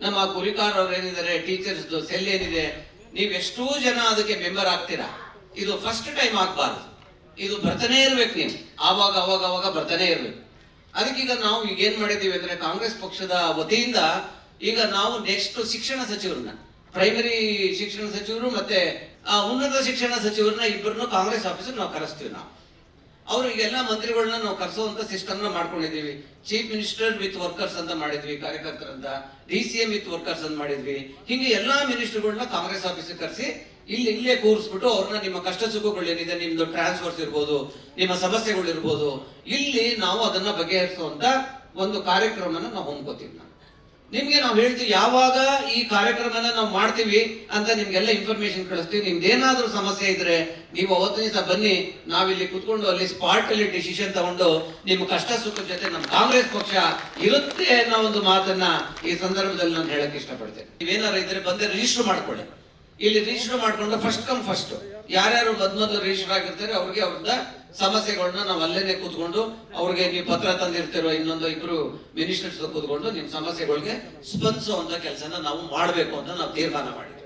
ನಮ್ಮ ಗುರಿಕಾರವ್ರು ಏನಿದ್ದಾರೆ teachers cell ಏನಿದೆ ನೀವು ಎಷ್ಟೋ ಜನ ಅದಕ್ಕೆ ಮೆಂಬರ್ ಆಗ್ತೀರಾ? ಇದು ಫಸ್ಟ್ ಟೈಮ್ ಆಗ್ಬಾರ್ದು. ಇದು ಬರ್ತನೇ ಇರ್ಬೇಕು ನೀವು. ಆವಾಗ ಅವಾಗ ಅವಾಗ ಬರ್ತನೇ ಇರ್ಬೇಕು. ಅದಕ್ಕೀಗ ನಾವು ಈಗ ಏನ್ ಮಾಡಿದೀವಿ ಅಂದ್ರೆ ಕಾಂಗ್ರೆಸ್ ಪಕ್ಷದ ವತಿಯಿಂದ ಈಗ ನಾವು ನೆಕ್ಸ್ಟ್ ಶಿಕ್ಷಣ ಸಚಿವರನ್ನ ಪ್ರೈಮರಿ ಶಿಕ್ಷಣ ಸಚಿವರು ಮತ್ತೆ ಉನ್ನತ ಶಿಕ್ಷಣ ಸಚಿವರನ್ನ ಇಬ್ಬರನ್ನು ಕಾಂಗ್ರೆಸ್ ಆಫೀಸರ್ ನಾವು ಕರೆಸ್ತೀವಿ ನಾವು. ಅವರಿಗೆಲ್ಲ ಮಂತ್ರಿಗಳನ್ನ ನಾವು ಕರೆಸುವಂತ ಸಿಸ್ಟಮ್ನ ಮಾಡ್ಕೊಂಡಿದೀವಿ ಚೀಫ್ ಮಿನಿಸ್ಟರ್ ವಿತ್ ವರ್ಕರ್ಸ್ ಅಂತ ಮಾಡಿದ್ವಿ, ಕಾರ್ಯಕರ್ತರಂತ. D C M with workers ಅಂತ ಮಾಡಿದ್ವಿ. ಹಿಂಗೆ ಎಲ್ಲಾ ಮಿನಿಸ್ಟರ್ಗಳನ್ನ ಕಾಂಗ್ರೆಸ್ ಆಫೀಸ್ ಕರೆಸಿ, ಇಲ್ಲಿ ಇಲ್ಲೇ ಕೂರಿಸ್ಬಿಟ್ಟು ಅವ್ರನ್ನ ನಿಮ್ಮ ಕಷ್ಟ ಸುಖಗಳೇನಿದೆ ನಿಮ್ದು ಟ್ರಾನ್ಸ್ಫರ್ಸ್ ಇರ್ಬೋದು, ನಿಮ್ಮ ಸಮಸ್ಯೆಗಳು ಇರ್ಬೋದು ಇಲ್ಲಿ ನಾವು ಅದನ್ನ ಬಗೆಹರಿಸುವಂತ ಒಂದು ಕಾರ್ಯಕ್ರಮನ ನಾವು ಹೊಂದ್ಕೋತೀವಿ ನಿಮ್ಗೆ ನಾವು ಹೇಳ್ತೀವಿ, ಯಾವಾಗ ಈ ಕಾರ್ಯಕ್ರಮನ ನಾವು ಮಾಡ್ತೀವಿ ಅಂತ ನಿಮ್ಗೆಲ್ಲ ಇನ್ಫಾರ್ಮೇಶನ್ ಕಳಿಸ್ತೀವಿ. ನಿಮ್ದು ಏನಾದರೂ ಸಮಸ್ಯೆ ಇದ್ರೆ ನೀವು ಅವತ್ತು ದಿವಸ ಬನ್ನಿ, ನಾವಿಲ್ಲಿ ಕುತ್ಕೊಂಡು ಅಲ್ಲಿ ಸ್ಪಾಟ್ ಅಲ್ಲಿ ಡಿಸಿಷನ್ ತಗೊಂಡು ನಿಮ್ಮ ಕಷ್ಟ ಸುಖದ ಜೊತೆ ನಮ್ಮ ಕಾಂಗ್ರೆಸ್ ಪಕ್ಷ ಇರುತ್ತೆ ಅನ್ನೋ ಒಂದು ಮಾತನ್ನ ಈ ಸಂದರ್ಭದಲ್ಲಿ ನಾನು ಹೇಳಕ್ ಇಷ್ಟಪಡ್ತೇನೆ. ನೀವೇನಾರು ಇದ್ರೆ ಬಂದೆ ರಿಜಿಸ್ಟರ್ ಮಾಡ್ಕೊಳ್ಳಿ. ಇಲ್ಲಿ ರಿಜಿಸ್ಟರ್ ಮಾಡ್ಕೊಂಡು ಫಸ್ಟ್ ಕಮ್ ಫಸ್ಟ್ ಯಾರ್ಯಾರು ಮೊದ್ ಮೊದಲು ರಿಜಿಸ್ಟರ್ ಆಗಿರ್ತಾರೆ, ಅವ್ರಿಗೆ ಅವ್ರದ್ದ ಸಮಸ್ಯೆಗಳನ್ನ ನಾವು ಅಲ್ಲೇನೆ ಕೂತ್ಕೊಂಡು ಅವ್ರಿಗೆ ನೀವು ಪತ್ರ ತಂದಿರ್ತಿರೋ ಇನ್ನೊಂದು ಇಬ್ರು ಮಿನಿಸ್ಟರ್ಸ್ ಕೂತ್ಕೊಂಡು ನಿಮ್ ಸಮಸ್ಯೆಗಳಿಗೆ ಸ್ಪಂದಿಸುವಂತ ಕೆಲಸನ ನಾವು ಮಾಡಬೇಕು ಅಂತ ನಾವು ತೀರ್ಮಾನ ಮಾಡಿದ್ವಿ.